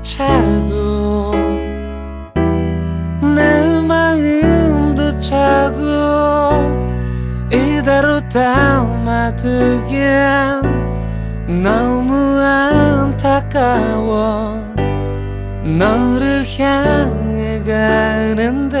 차고 내 마음도 차고 이대로 담아두기엔 너무 안타까워 너를 향해 가는데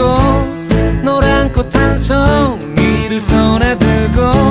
입고 노란 꽃 한 송이를 손에 들고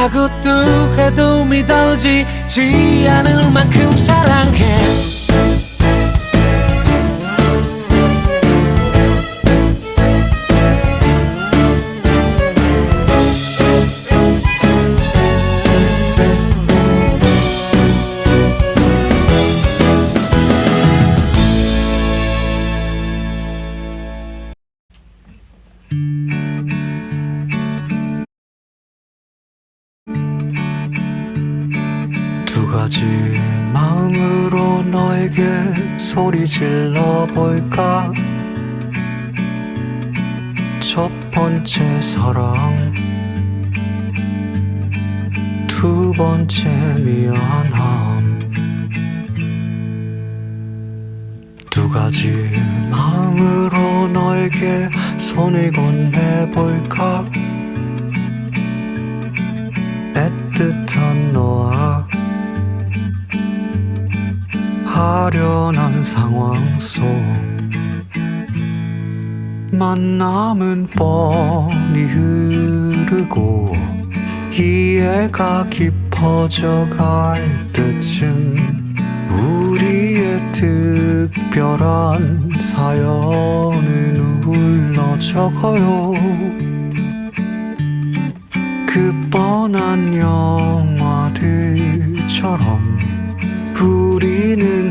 하고 또 해도 믿어지지 않을 만큼 사랑해 두 가지 마음으로 너에게 소리 질러 볼까? 첫 번째 사랑, 두 번째 미안함. 두 가지 마음으로 너에게 손을 건네볼까? 아련한 상황 속 만남은 뻔히 흐르고 이해가 깊어져 갈 때쯤 우리의 특별한 사연은 울러 적어요. 그 뻔한 영화들처럼 우리는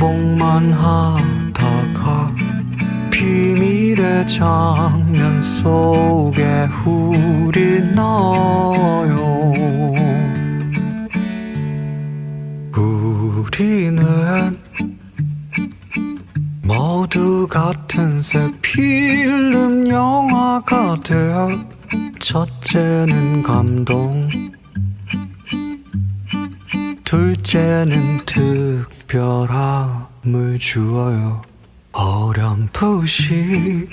행복만 하다가 비밀의 장면 속에 우리 나요. 우리는 모두 같은 색 필름 영화가 되어 첫째는 감동 둘째는 특별함을 주어요. 어렴풋이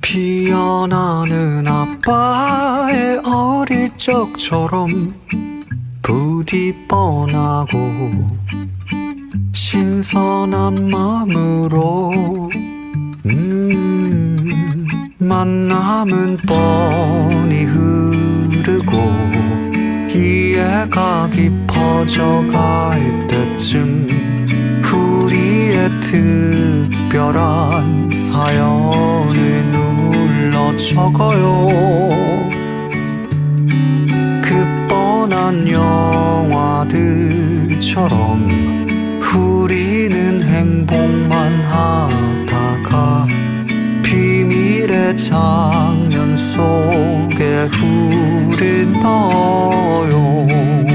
피어나는 아빠의 어릴 적처럼 부디 뻔하고 신선한 마음으로 음 만남은 뻔히 흐르고 이해가 깊어져 갈 때쯤 우리의 특별한 사연을 눌러 적어요. 그 뻔한 영화들처럼 우리는 행복만 하다가 비밀의 장면 속 속에 불을 넣어요.